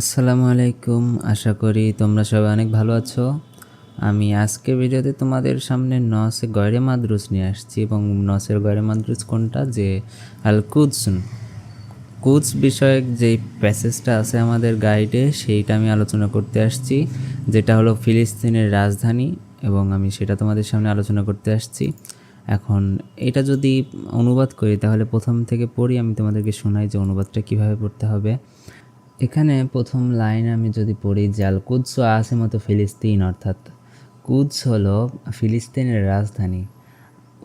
আসসালামু আলাইকুম। আশা করি তোমরা সবাই অনেক ভালো আছো। আমি আজকের ভিডিওতে তোমাদের সামনে নসে গয়রে মাদ্রুস নিয়ে আসছি এবং নসের গয়রে মাদ্রুস কোনটা? যে আল কুদসুন। কুদস বিষয়ক যেই প্যাসেজটা আছে আমাদের গাইডে, সেইটা আমি আলোচনা করতে আসছি, যেটা হলো ফিলিস্তিনের রাজধানী এবং আমি সেটা তোমাদের সামনে আলোচনা করতে আসছি। এখন এটা যদি অনুবাদ করি, তাহলে প্রথম থেকে পড়ি, আমি তোমাদেরকে শোনাই যে অনুবাদটা কীভাবে পড়তে হবে। এখানে প্রথম লাইন আমি যদি পড়ি, জাল কুদস মতো ফিলিস্তিন অর্থাৎ কুদস হলো ফিলিস্তিনের রাজধানী।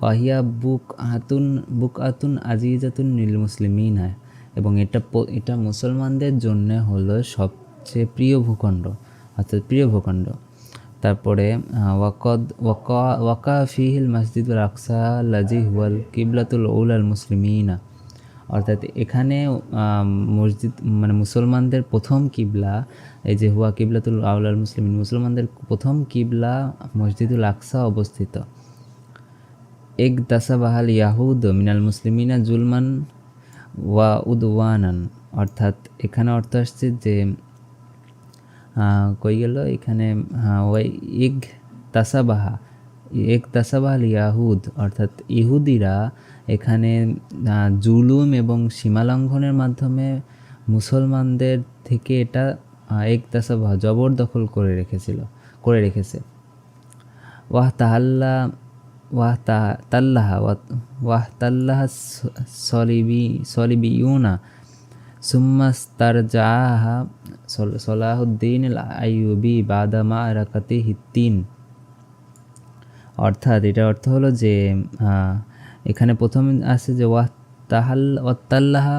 ওয়াহিয়া বুক আতুন বুক আতুন আজিজাতুন নীল মুসলিমিন হয়। এবং এটা এটা মুসলমানদের জন্য হলো সবচেয়ে প্রিয় ভূখণ্ড, অর্থাৎ প্রিয় ভূখণ্ড। তারপরে ওয়াকদ, ওয়াকা ওয়াকা ফিহিল মসজিদুল আকসা লাজি হুয়াল কিবলাতুল উল আল মুসলিমিনা অর্থাৎ এখানে মসজিদ মানে মুসলমানদের প্রথম কিবলা, এই যে হুয়া কিবলাতুল আউলাল মুসলিমিন, মুসলমানদের প্রথম কিবলা মসজিদুল আকসা অবস্থিত। এক দাসাবাহাল ইয়াহুদ মিনাল মুসলিমিনা জুলমান ওয়া উদওয়ানান। অর্থাৎ এখানে অর্থ আসছে যে কই গেল? এখানে ওই ইগ তাসাবাহা এক তাসাবাহাল ইয়াহুদ, অর্থাৎ ইহুদিরা এখানে জুলুম এবং সীমালঙ্ঘনের মাধ্যমে মুসলমানদের থেকে এটা এক তাসাবাহা জবরদখল করে রেখেছিল, করে রেখেছে। ওয়াহ তাহাল্লা, ওয়াহ তাল্লাহা ওয়াহ তাল্লাহা সলিবি, সলিবিউনা সুম্মাস্তার জাহা সলাহুদ্দিন আইয়ুবি বাদামা রাকাতি হিত্তিন অর্থাৎ এটা অর্থ হলো যে এখানে প্রথম আছে যে ওয়াহ তাহাল ওয়াত্তাল্লাহা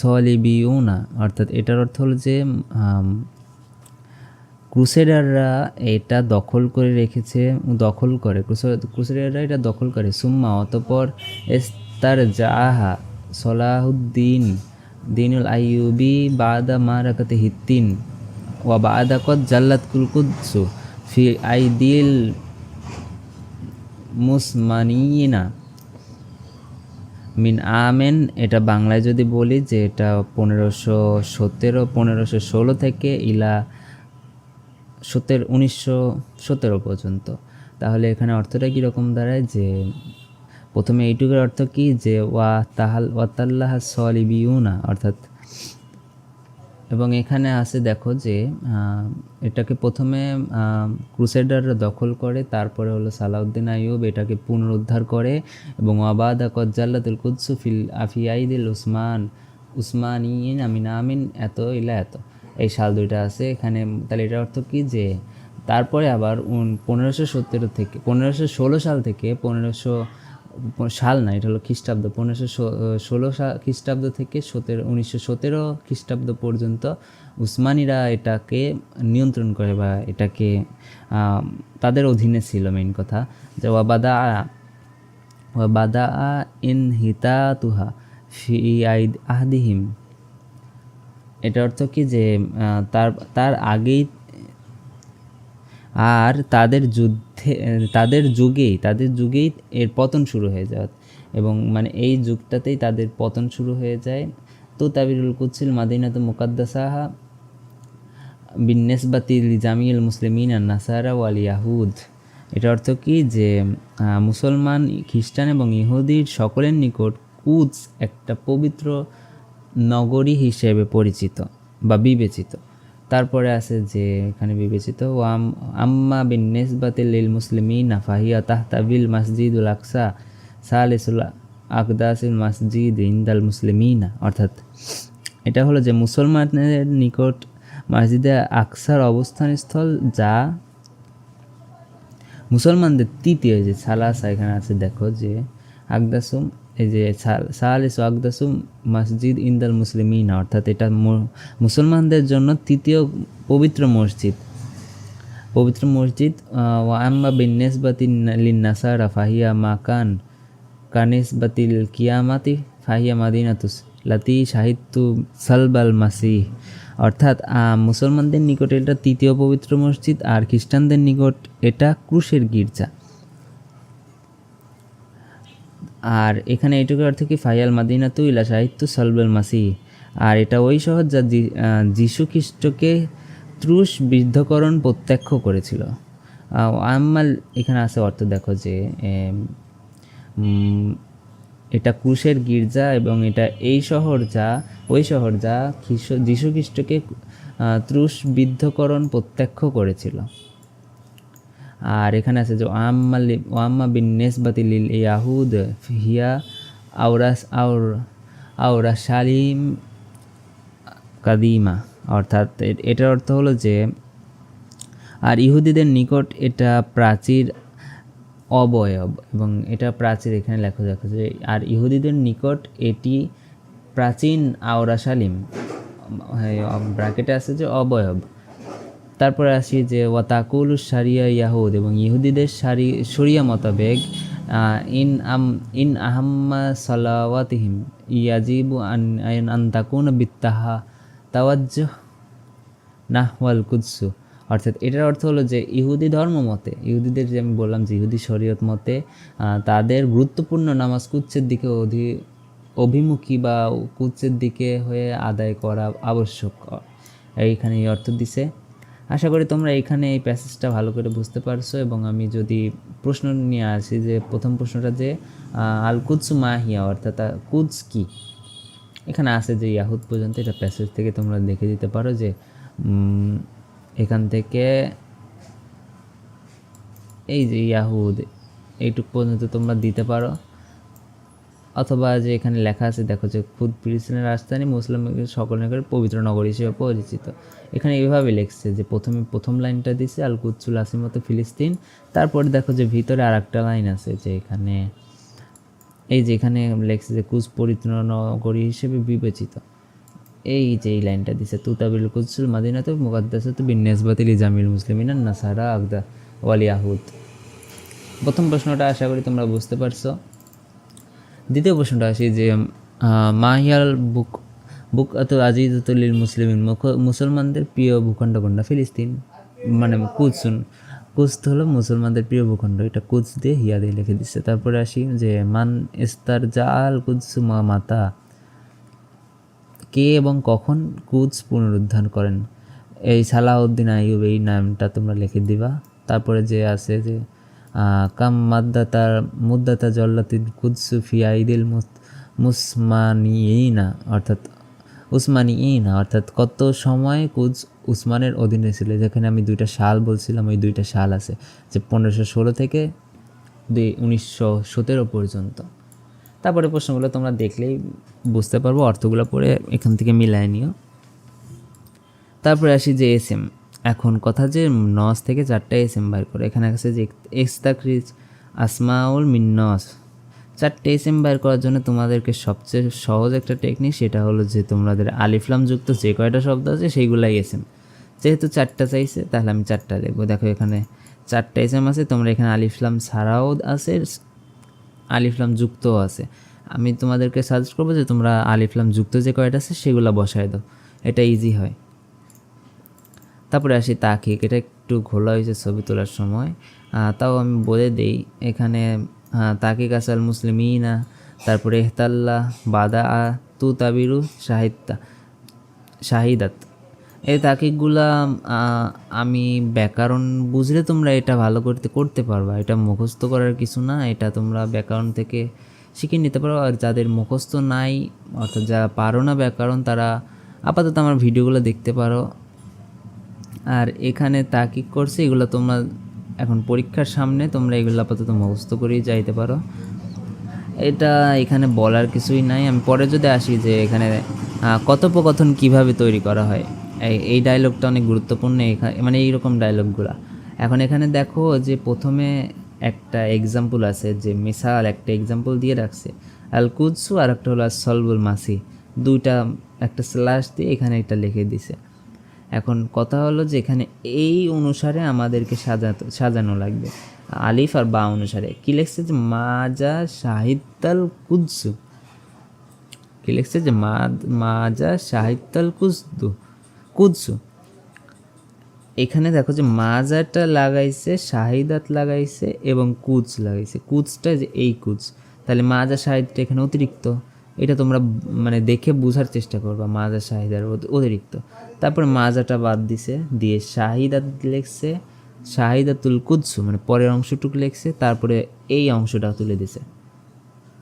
সলিবিউনা। অর্থাৎ এটার অর্থ হলো যে ক্রুসেডাররা এটা দখল করে রেখেছে, দখল করে। ক্রুসেডাররা এটা দখল করে। সুম্মা, অতপর এস্তার জাহা সলাহুদ্দিন, দিনুল আইয়ুবি বাদা মা রাকাতে হিত্তিন, ওয়া বাদা কদ জাল্লাত কুলকুদ্সু ফি আইদিল মুসমানিনা। মিন আমেন, এটা বাংলায় যদি বলি যে এটা পনেরোশো সতেরো পনেরোশো ষোলো থেকে ইলা সতেরো উনিশশো সতেরো পর্যন্ত। তাহলে এখানে অর্থটা কীরকম দাঁড়ায় যে প্রথমে এইটুকুর অর্থ কি? যে ওয়া তাহাল ওয়াতাল্লাহ সলিবিউনা, অর্থাৎ এবং এখানে আছে দেখো যে এটাকে প্রথমে ক্রুসেডাররা দখল করে, তারপরে হলো সালাউদ্দিন আইয়ুব এটাকে পুনরুদ্ধার করে এবং ওয়াবাদা কজ্জাল্লাতুল কুদ্সু ফিল আফিয়াইদিল উসমান উসমান ইন আমিন আমিন এত ইলা এত। এই সাল দুইটা আছে, এখানে তাহলে এটার অর্থ কী যে, তারপরে আবার পনেরোশো সতেরো থেকে, পনেরোশো ষোলো সাল থেকে পনেরোশো সাল না, এটা হলো খ্রিস্টাব্দ, পনেরোশো ষোলো খ্রিস্টাব্দ থেকে সতেরো, উনিশশো সতেরো খ্রিস্টাব্দ পর্যন্ত উসমানিরা এটাকে নিয়ন্ত্রণ করে বা এটাকে তাদের অধীনে ছিল মেইন কথা, যে ওয়াবাদা ওয়াবাদা ইন হিতা তুহা ফি আইদ আহদিহিম। এটা অর্থ কি যে তার তার আগেই আর তাদের যুদ্ধে তাদের যুগেই তাদের যুগেই এর পতন শুরু হয়ে যায়। এবং মানে এই যুগটাতেই তাদের পতন শুরু হয়ে যায়। তো তাবিরুল কুৎসিল মাদিনাত মুকাদ্দাসাহা বিন্নেসবাতি জামিল মুসলিমিন আর নাসারা ওয়াল ইয়াহুদ। এটা অর্থ কি? যে মুসলমান, খ্রিস্টান এবং ইহুদির সকলের নিকট কুচ একটা পবিত্র নগরী হিসেবে পরিচিত বা বিবেচিত। তারপরে আছে যে এখানে বিবেচিত, ও আম- আম্মা বিন নেসবাতিল লিল মুসলিমিনা ফাহিয়া তাহতাবিল মসজিদুল আকসা সালিসুল আকদাসিল মসজিদ ইন্দাল মুসলিমিনা। অর্থাৎ এটা হলো যে মুসলমানের নিকট মসজিদে আকসার অবস্থানস্থল যা মুসলমানদের তৃতীয় যে সালাসা এখানে আছে, দেখো যে আকদাসুম এই যে সালিস আকদাসুম মসজিদ ইন্দাল মুসলিমিনা, অর্থাৎ এটা মুসলমানদের জন্য তৃতীয় পবিত্র মসজিদ। পবিত্র মসজিদ ওয়া আম্মা বিন নেসবাতিন লিন নাসারা ফাহিয়া মাকান কানিসবাতিল কিয়ামাতি ফাহিয়া মাদিনাতুস লাতি সাহিত্যু সালবাল মাসিহ। অর্থাৎ মুসলমানদের নিকট এটা তৃতীয় পবিত্র মসজিদ, আর খ্রিস্টানদের নিকট এটা ক্রুশের গির্জা। আর এখানে এইটুকু অর্থ কি ফাইয়াল মাদিনাতু ইলা সাহিত্য সালবাল মাসি। আর এটা ওই শহর যা যীশু খ্রিস্টকে ত্রুশ বিদ্ধকরণ প্রত্যক্ষ করেছিল। আহ, আম্মাল এখানে আছে অর্থ দেখো যে এটা ক্রুশের গির্জা এবং এটা এই শহর যা ওই শহর যা খ্রিস্ট যীশু খ্রিস্টকে আহ, ত্রুশ বিদ্ধকরণ প্রত্যক্ষ করেছিল। আর এখানে আছে যে, ওয়াম্মা ওয়াম্মা বিন নেসবাতি লিল ইয়াহুদ হিয়া আওরাস, আওর, আওরা শালিম কাদিমা। অর্থাৎ এটার অর্থ হলো যে, আর ইহুদিদের নিকট এটা প্রাচীর অবয়ব। এবং এটা প্রাচীর এখানে লেখা দেখা যে, আর ইহুদিদের নিকট এটি প্রাচীন আওরা আওরাশালিম ব্র্যাকেটে আছে যে, অবয়ব। তারপরে আসি যে ওয়াতাকুল সারিয়া ইয়াহুদ এবং ইহুদিদের সারি, শরিয়া মোতাবেক ইন আম, ইন আহাম্মা সালাওয়াতিহিম ইয়াজিবু আন আন আন তাকুন বিত্তাহা তাওয়াজ্জুহ নাহওয়াল কুদসু। অর্থাৎ এটার অর্থ হলো যে ইহুদি ধর্ম মতে, ইহুদিদের যে আমি বললাম যে ইহুদি শরীয়ত মতে তাদের গুরুত্বপূর্ণ নামাজ কুচ্ছের দিকে অধি, অভিমুখী বা কুচ্ছের দিকে হয়ে আদায় করা আবশ্যক। এইখানে এই অর্থ দিছে। আশা করি তোমরা এখানে এই প্যাসেজটা ভালো করে বুঝতে পারছ এবং আমি যদি প্রশ্ন নিয়ে আসি যে প্রথম প্রশ্নটা যে আল কুদসু মাহিয়া অর্থাৎ কুদস কি? এখানে আছে যে ইয়াহুদ পর্যন্ত এটা প্যাসেজ থেকে তোমরা দেখে দিতে পারো যে এখান থেকে এই যে ইয়াহুদ, এইটুক পর্যন্ত তোমরা দিতে পারো। অথবা যে এখানে লেখা আছে, দেখো যে খুদ ফিলিস্তিনের রাজধানী মুসলিম সকল নগরের পবিত্র নগর হিসেবে পরিচিত। এখানে এইভাবে লিখছে যে প্রথমে প্রথম লাইনটা দিছে, আল কুচ্ছুল আসিমত ফিলিস্তিন। তারপরে দেখো যে ভিতরে আর একটা লাইন আছে যে এখানে, এই যে এখানে লেখছে যে কুচ পবিত্র নগরী হিসেবে বিবেচিত। এই যে এই লাইনটা দিছে, তুতাবিল কুচ্ছুল মাদিনাতে মুকাদ্দাসাত বিন নেসবাতিল জামিল মুসলিমিনা নাসারা ওয়াল ইয়াহুদ। প্রথম প্রশ্নটা আশা করি তোমরা বুঝতে পারছ। দ্বিতীয় প্রশ্নটা আসি যে মাহিয়াল বুক বুক এত আজিজতুলিল মুসলিমিন, মুখ- মুসলমানদের প্রিয় ভূখণ্ড কোনটা? ফিলিস্তিন মানে কুদসুন। কুচ হলো মুসলমানদের প্রিয় ভূখণ্ড। এটা কুচ দিয়ে হিয়া দিয়ে লিখে দিচ্ছে। তারপরে আসি যে, মান ইস্তার জাল কুদসু মা মাতা। কে এবং কখন কুচ পুনরুদ্ধার করেন? এই সালাউদ্দিন আইয়ুব এই নামটা তোমরা লিখে দিবা। তারপরে যে আছে যে কাম মাদ্দাতার মুদ্দাতা জল্লাতিন কুদসু ফি আইদিল মুস- মুসমানিয়িনা অর্থাৎ উসমানিয়িনা অর্থাৎ কত সময় কুচ উসমানের অধীনে ছিল? যেখানে আমি দুইটা সাল বলছিলাম, ওই দুইটা সাল আছে, যে পনেরোশো ষোলো থেকে দুই, উনিশশো সতেরো পর্যন্ত। তারপরে প্রশ্নগুলো তোমরা দেখলেই বুঝতে পারব, অর্থগুলো পড়ে এখান থেকে মিলায় নিও। তারপরে আসি যে এস এম এখন কথা যে নস থেকে চারটা এস এম বার করে, এখানে আছে যে এক্সতাক্রিজ আসমাউল মিন্নস চারটে এস এম বার করার জন্য তোমাদেরকে সবচেয়ে সহজ একটা টেকনিক সেটা হলো যে তোমাদের আলিফলাম যুক্ত যে কয়টা শব্দ আছে সেইগুলাই এস এম যেহেতু চারটা চাইছে, তাহলে আমি চারটা দেখব দেখো এখানে চারটা এস এম আছে, তোমরা এখানে আলিফলাম ছাড়াও আছে আলিফলাম যুক্তও আছে। আমি তোমাদেরকে সাজেস্ট করব যে তোমরা আলিফলাম যুক্ত যে কয়টা আছে, সেগুলো বসায় দাও। এটা ইজি হয়। তারপরে আসি তাকিক এটা একটু ঘোলা হয়েছে ছবি তোলার সময়। তাও আমি বলে দেই, এখানে তাকিক আসাল মুসলিমিনা, তারপরে এহতাল্লা বাদা আ তু তাবিরু সাহিত্যা শাহিদাত। এই তাকিকগুলা আমি ব্যাকরণ বুঝলে তোমরা এটা ভালো করতে করতে পারবা। এটা মুখস্থ করার কিছু না, এটা তোমরা ব্যাকরণ থেকে শিখে নিতে পারো। আর যাদের মুখস্থ নাই, অর্থাৎ যারা পারো না ব্যাকরণ, তারা আপাতত আমার ভিডিওগুলো দেখতে পারো। আর এখানে তাকিক করছে, এগুলো তোমরা এখন পরীক্ষার সামনে, তোমরা এগুলো আপাতত মুখস্থ করেই যাইতে পারো। এটা এখানে বলার কিছুই নাই। আমি পরে যদি আসি যে এখানে কথোপকথন কীভাবে তৈরি করা হয়, এই ডায়লগটা অনেক গুরুত্বপূর্ণ। এখানে মানে এইরকম ডায়লগগুলো এখন এখানে দেখো যে প্রথমে একটা এক্সাম্পল আছে, যে মিসাল একটা এক্সাম্পল দিয়ে রাখছে। আল কুদসু আর একটা হলো সলবুল মাসি। দুইটা, একটা স্ল্যাশ দিয়ে এখানে একটা লিখে দিছে। এখন কথা হলো যে এখানে এই অনুসারে আমাদেরকে সাজাতে, সাজানো লাগবে। আলিফ আর বা অনুসারে। কি লিখছে যে মাজা সাহিত্যাল কুদসু কি লিখছে যে মাজা সাহিত্যাল কুদসু কুদসু এখানে দেখো যে মাজাটা লাগাইছে, শাহিদাত লাগাইছে এবং কুচ লাগাইছে। কুচটা যে এই কুচ তাহলে মাজা শাহিদটা এখানে অতিরিক্ত। এটা তোমরা মানে দেখে বোঝার চেষ্টা করবা মাজা শাহিদার অত- অতিরিক্ত। তারপর মাজাটা বাদ দিছে, দিয়ে শাহিদা লেখছে শাহিদাতুল কুদসু মানে পরের অংশটুকু লেখছে, তারপরে এই অংশটা তুলে দিছে।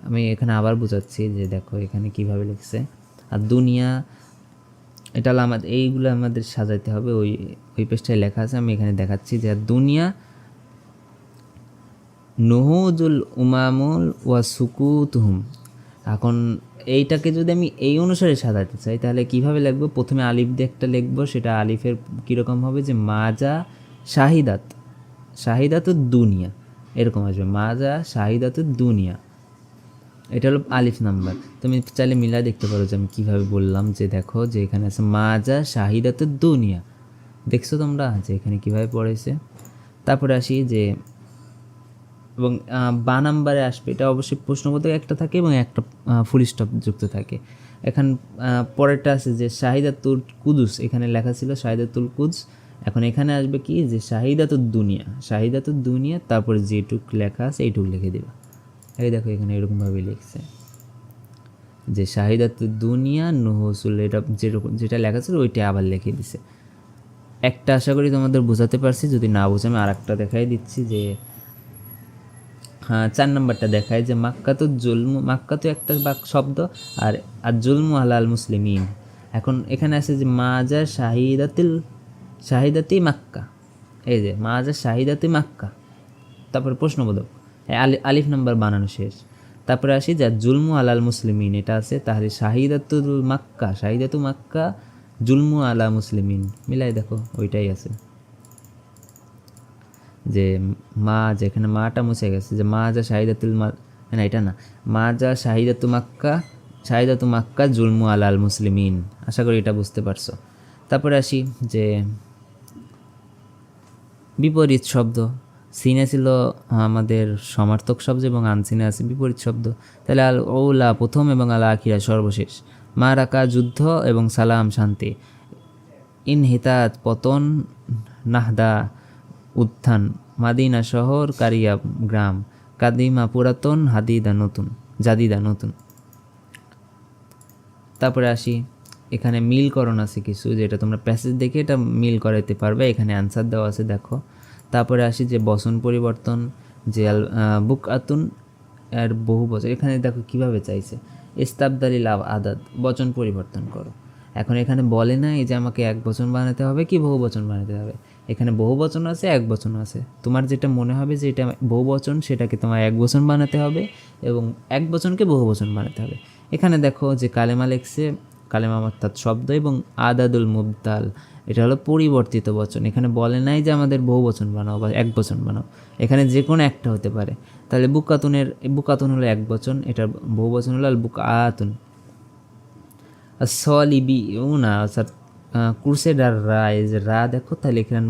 আমি এখানে আবার বোঝাচ্ছি যে দেখো এখানে কীভাবে লিখছে। আর দুনিয়া, এটা আমাদের, এইগুলো আমাদের সাজাইতে হবে, ওই ওই পেজটায় লেখা আছে, আমি এখানে দেখাচ্ছি যে দুনিয়া, নুহুজুল উমামুল ওয়া সুকুতুহুম। এখন এইটাকে যদি আমি এই অনুসারে সাজাতে চাই, তাহলে কীভাবে লিখব? প্রথমে আলিফ দিয়ে একটা লিখব, সেটা আলিফের কীরকম হবে যে মাজা শাহিদাত শাহিদাত দুনিয়া, এরকম আসবে, মাজা শাহিদাত দুনিয়া। এটা হলো আলিফ নাম্বার। তুমি চাইলে মিলা দেখতে পারো যে আমি কীভাবে বললাম যে দেখো যে এখানে আছে মাজা শাহিদাত দুনিয়া। দেখছ তোমরা যে এখানে কীভাবে পড়েছে? তারপরে আসি যে এবং বা নাম্বারে আসবে। এটা অবশ্যই প্রশ্নবোধক একটা থাকে এবং একটা ফুল স্টপ যুক্ত থাকে। এখন পরেরটা আছে যে শাহিদাতুল কুদুস। এখানে লেখা ছিল শাহিদাতুল কুদস। এখন এখানে আসবে কি? যে শাহিদা শাহিদাতুল দুনিয়া। শাহিদা শাহিদাতুল দুনিয়া, তারপরে যেটুক লেখা আছে এইটুক লিখে দিবা। এই দেখো এখানে এরকমভাবে লিখছে। যে শাহিদা শাহিদাতুল দুনিয়া, নহসুল, এটা যেরকম, যেটা লেখা ছিল ওইটা আবার লিখে দিছে। একটা আশা করি তোমাদের বোঝাতে পারছি। যদি না বুঝে আমি আর একটা দেখাই দিচ্ছি যে চার নম্বরটা দেখায় যে মাক্কা তো জুলমু মাক্কা তো একটা বাক শব্দ আর আর জুলমু আলাল মুসলিমিন। এখন এখানে আছে যে মাজা শাহিদাতিল, শাহিদাতি মাক্কা। এই যে মাজা শাহিদাতি মাক্কা। তারপরে প্রশ্নবোধক। আলিফ নাম্বার বানানো শেষ। তারপরে আসি যা জুলমু আলাল মুসলিমিন, এটা আছে তাহলে শাহিদাতুল মাক্কা, শাহিদাতু মাক্কা, জুলমু আলা মুসলিমিন। মিলাই দেখো, ওইটাই আছে। যে মা যেখানে মাটা মুছে গেছে, যে মা যা শাহিদাতুল মা না এটা না। মা যা শাহিদাতু মাক্কা শাহিদাতু মাক্কা জুলমু আলাল মুসলিমিন। আশা করি এটা বুঝতে পারছ। তারপরে আসি যে বিপরীত শব্দ। সিনে ছিল আমাদের সমার্থক শব্দ এবং আনসিনে আছে বিপরীত শব্দ। তাহলে আল ওলা প্রথম এবং আল আখিরা সর্বশেষ। মা রাকা যুদ্ধ এবং সালাম শান্তি। ইনহিতাত পতন নাহদা উত্থান। মাদিনা শহর কারিয়া গ্রাম। কাদিমা পুরাতন, হাদিদা নতুন, জাদিদা নতুন। তারপরে আসি। এখানে মিল মিলকরণ আছে কিছু, যেটা তোমরা প্যাসেজ দেখে এটা মিল করাইতে পারবে। এখানে অ্যান্সার দেওয়া আছে, দেখো। তারপরে আসি যে বসন পরিবর্তন, যে বুক আতুন এর বহু বছর। এখানে দেখো কীভাবে চাইছে। ইস্তাবদালি লাভ আদাদ বচন পরিবর্তন করো। এখন এখানে বলে না এই যে আমাকে এক বচন বানাতে হবে কি বহু বচন বানাতে হবে। এখানে বহু বচন আছে, এক বচন আছে। তোমার যেটা মনে হবে যে এটা বহু বচন, সেটাকে তোমার এক বচন বানাতে হবে এবং এক বচনকে বহু বচন বানাতে হবে। এখানে দেখো যে কালেমা লেখছে, কালেমা অর্থাৎ শব্দ এবং আদাদুল মুবতাল। এটা হলো পরিবর্তিত বচন। এখানে বলে নাই যে আমাদের বহু বচন বানাও বা এক বচন বানাও। এখানে যে কোনো একটা হতে পারে। তাহলে বুকাতুনের, বুকাতুন হলো এক বচন, এটার বহু বচন হলো বুক আতুন সলিবি না অর্থাৎ কুরসেডার রা, এই যে রা দেখো, তাহলে এখানে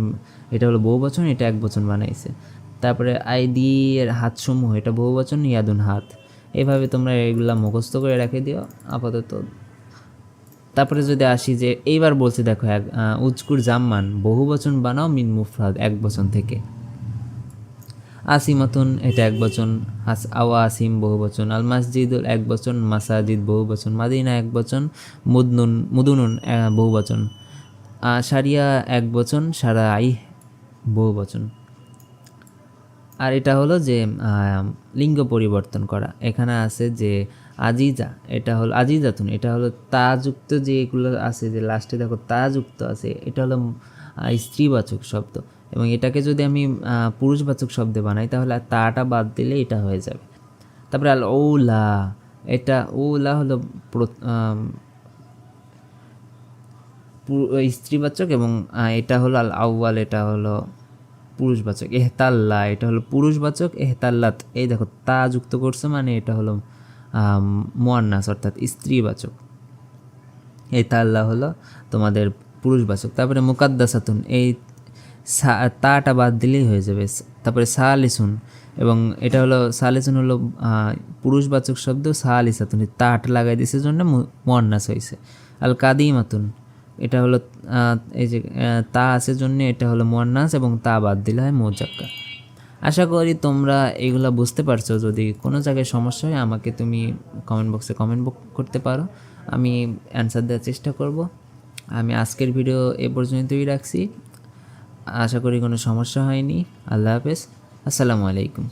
এটা হলো বহু বচন এটা এক বচন বানাইছে। তারপরে আইডি এর হাতসমূহ, এটা বহু বচন ইয়াদুন হাত। এইভাবে তোমরা এগুলা মুখস্থ করে রেখে দিও, আপাতত। তারপরে যদি আসি যে, এইবার বলছে দেখো, এক উজকুর জাম্মান বহু বচন বানাও মিন মুফরাদ এক বচন থেকে। আসিমাতুন এটা এক বচন, হাস, আওয়া আসিম বহু বচন, আল মাসজিদুল এক বচন, মাসাজিদ বহু বচন, মাদিনা এক বচন, মুদনুন, মুদুনুন বহু বচন। সারিয়া এক বচন সারা আই বহু বচন। আর এটা হলো যে লিঙ্গ পরিবর্তন করা। এখানে আছে যে, আজিজা, এটা হলো, আজিজাতুন, এটা হলো তাযুক্ত যে এগুলো আছে, যে লাস্টে দেখো তাযুক্ত আছে, এটা হলো স্ত্রীবাচক শব্দ। এবং এটাকে যদি আমি পুরুষবাচক শব্দে বানাই, তাহলে তাটা বাদ দিলে এটা হয়ে যাবে। তারপরে আল ওলা এটা ওলা হলো স্ত্রীবাচক এবং এটা হলো আল আউয়াল, এটা হলো পুরুষবাচক। এহতাল্লা, এটা হলো পুরুষবাচক, এহতাল্লাত। এই দেখো, তা যুক্ত করছে মানে এটা হলো মোয়ান্নাস, অর্থাৎ স্ত্রীবাচক। এই তাল্লা হলো তোমাদের পুরুষবাচক। তারপরে মুকাদ্দাসাতুন, এই সা- তাটা বাদ দিলেই হয়ে যাবে। তারপরে সা সালিসুন, এবং এটা হলো সা সালিসুন হলো পুরুষবাচক শব্দ, সালিসাতুন, এই তাটা লাগাই দিছে জন্য মোয়ান্নাস হয়েছে আল কাদিমাতুন, এটা হলো এই যে তা আছে জন্য এটা হলো মোয়ান্নাস, এবং তা বাদ দিলে হয় মোজাক্কা আশা করি তোমরা এগুলা বুঝতে পারছ। যদি কোনো জায়গায় সমস্যা হয়, আমাকে তুমি কমেন্ট বক্সে কমেন্ট করতে পারো। আমি অ্যান্সার দেওয়ার চেষ্টা করব। আমি আজকের ভিডিও এ পর্যন্তই রাখছি। আশা করি কোনো সমস্যা হয়নি। আল্লাহ হাফেজ। আসসালামু আলাইকুম।